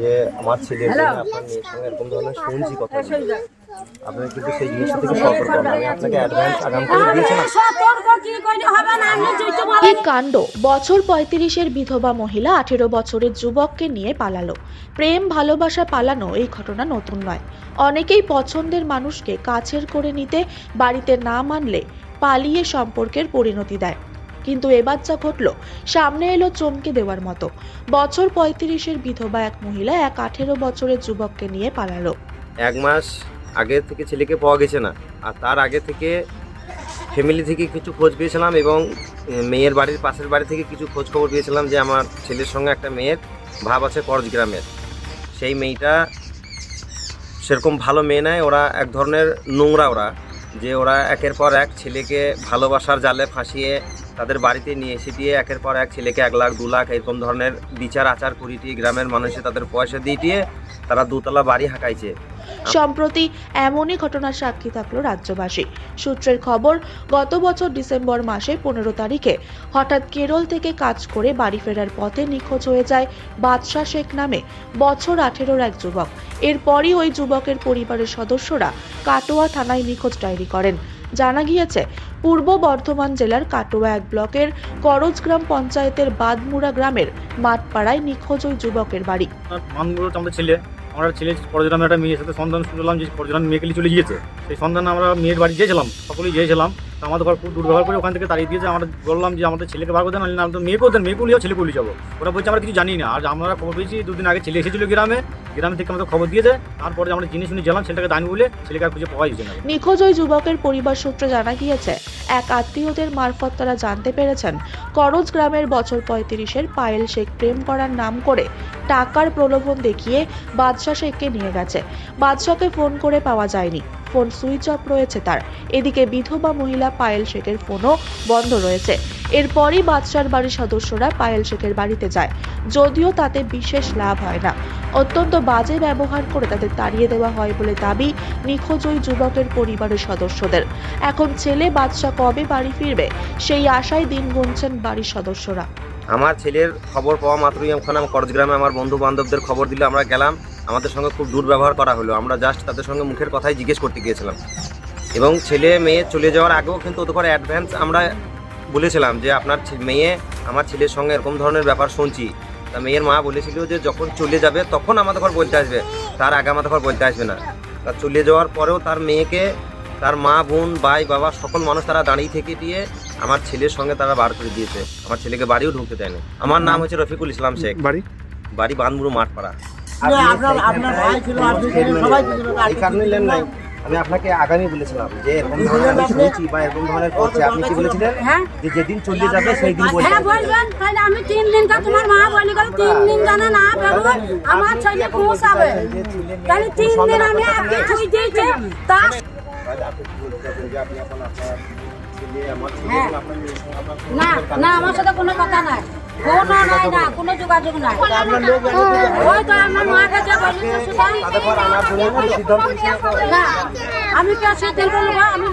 যে আমার ছেলের জন্য আপনার মেয়ের সঙ্গে এরকম ধরনের শুনছি কথা আপনি কিন্তু সেই জিনিসটা থেকে সতর্ক আমি আপনাকে অ্যাডভান্স আগাম করে দিয়েছিলাম কি কাণ্ড বছর পঁয়ত্রিশের বিধবা মহিলা আঠেরো বছরের যুবককে নিয়ে পালালো। প্রেম ভালোবাসা পালানো এই ঘটনা নতুন নয়। অনেকেই পছন্দের মানুষকে কাছের করে নিতে বাড়িতে না মানলে পালিয়ে সম্পর্কের পরিণতি দেয়। কিন্তু এবার যা ঘটল সামনে এলো চমকে দেওয়ার মতো। বছর পঁয়ত্রিশের বিধবা এক মহিলা এক আঠেরো বছরের যুবককে নিয়ে পালালো। এক মাস আগে থেকে ছেলেকে পাওয়া গেছে না। আর তার আগে থেকে ফ্যামিলি থেকে কিছু খোঁজ পেয়েছিলাম এবং মেয়ের বাড়ির পাশের বাড়ি থেকে কিছু খোঁজ খবর পেয়েছিলাম যে আমার ছেলের সঙ্গে একটা মেয়ের ভাব আছে করজ গ্রামের। সেই মেয়েটা সেরকম ভালো মেয়ে নয় ওরা এক ধরনের নোংরা ওরা, যে ওরা একের পর এক ছেলেকে ভালোবাসার জালে ফাঁসিয়ে তাদের বাড়িতে নিয়ে এসে দিয়ে একের পর এক ছেলেকে এক লাখ, দু লাখ এরকম ধরনের বিচার, আচার করিয়ে গ্রামের মানুষে তাদের পয়সা দিয়ে দিয়ে তারা দুতলা বাড়ি হাঁকাইছে। সম্প্রতি এমনই ঘটনার সাক্ষী থাকল রাজ্যবাসী। সূত্রের খবর গত বছর ডিসেম্বর মাসে পনেরো তারিখে হঠাৎ কেরল থেকে কাজ করে বাড়ি ফেরার পথে নিখোঁজ হয়ে যায় বাদশাহ শেখ নামে বছর আঠেরোর এক যুবক। এরপরই ওই যুবকের পরিবারের সদস্যরা কাটোয়া থানায় নিখোঁজ ডায়েরি করেন। জানা গিয়েছে পূর্ব বর্ধমান জেলার কাটোয়া এক ব্লকের করজগ্রাম পঞ্চায়েতের বাদমুড়া গ্রামের মাঠপাড়ায় নিখোঁজ ওই যুবকের বাড়ি। আমাদের ছেলে। আমরা ছেলে পর্যটন একটা মেয়ের সাথে সন্ধান শুনলাম যে পর্যটন মেয়েকে চলে গিয়েছে। সেই সন্ধান আমরা মেয়ের বাড়ি গিয়েছিলাম, সকলেই গিয়েছিলাম। তো আমাদের ঘর খুব দুর্ব্যবহার করে ওখান থেকে তাড়িয়ে দিয়েছে। আমরা বললাম যে আমাদের ছেলেকে বার করে দেন, না তো মেয়েকেও দেন মেয়েকে নিয়েও ছেলে পুলিশ যাব। ওরা বলছে আমরা কিছু জানি না। আর আমরা খবর পেয়েছি, দুদিন আগে ছেলে এসেছিল গ্রামে। গ্রাম থেকে আমাদের খবর দিয়েছে তারপরে আমরা জিনিস শুনে গেলাম ছেলেটাকে দানি বলে ছেলেকে খুঁজে পাওয়া যাচ্ছে না। নিখোঁজ ওই যুবকের পরিবার সূত্রে জানা গিয়েছে, এক আত্মীয়দের মারফত তারা জানতে পেরেছেন, করজ গ্রামের বছর পঁয়ত্রিশের পায়েল শেখ প্রেম করার নাম করে টাকার প্রলোভন দেখিয়ে বাদশাহ শেখকে নিয়ে গেছে। বাদশাহকে ফোন করে পাওয়া যায়নি। ফোন সুইচ অফ রয়েছে তার। এদিকে বিধবা মহিলা পায়েল শেখের ফোনও বন্ধ রয়েছে। এরপরই বাদশার বাড়ির সদস্যরা পায়েল শেখের বাড়িতে যায়। যদিও তাতে বিশেষ লাভ হয় না। অত্যন্ত বাজে ব্যবহার করে তাদের তাড়িয়ে দেওয়া হয় বলে দাবি নিখোঁজ ওই যুবকের পরিবারের সদস্যদের। এখন ছেলে বাদশা কবে বাড়ি ফিরবে? সেই আশায় দিন গুনছেন বাড়ির সদস্যরা। আমার ছেলের খবর পাওয়া মাত্রই ওখানে আমার করজগ্রামে আমার বন্ধু বান্ধবদের খবর দিলে আমরা গেলাম। আমাদের সঙ্গে খুব দুর্ব্যবহার করা হলো। আমরা জাস্ট তাদের সঙ্গে মুখের কথাই জিজ্ঞেস করতে গিয়েছিলাম। এবং ছেলে মেয়ে চলে যাওয়ার আগেও কিন্তু ওদের করে অ্যাডভান্স আমরা বলেছিলাম যে আপনার মেয়ে আমার ছেলের সঙ্গে এরকম ধরনের ব্যাপার শুনছি। তা মেয়ের মা বলেছিল যে যখন চলে যাবে তখন আমাদের ঘর বলতে আসবে। তার আগে আমাদের ঘর বলতে আসবে না। তা চলে যাওয়ার পরেও তার মেয়েকে তার মা বোন ভাই বাবা সকল মানুষ তারা দাঁড়িয়ে থেকে দিয়ে আমার ছেলের সঙ্গে তারা বার করে দিয়েছে। আমার ছেলেকে বাড়িও ঢুকতে দেয়নি। আমার নাম হচ্ছে রফিকুল ইসলাম শেখ। বাড়ি? বাড়ি বানবুড়ো মাঠপাড়া। আমি আপনাকে আগামী বলেছিলাম যে এরকম ধরনের আমি শুনেছি বা এরকম ধরনের করছে। আপনি কি বলেছিলেন? হ্যাঁ? যে যেদিন চলে যাবে সেই দিন বলতে হ্যাঁ বলবেন। তাহলে আমি তিন দিন কা তোমার মা বলি গেল? তিন দিন জানা না বেরো আমার ছেলে পৌঁছাবে তাহলে তিন দিন আমি আপনি ছুই দিয়েছি। তা আপনি বলতে চাচ্ছেন যে আপনি এখন আপনার ছেলে আমার ছেলে। এবং আপনার মেয়ের সঙ্গে আপনার না না আমার সাথে কোনো কথা নাই। কোনো নাই না কোনো যোগাযোগ নাই। ওই তো আমার কাছে আমি তো সিদ্ধান্ত নেব আমি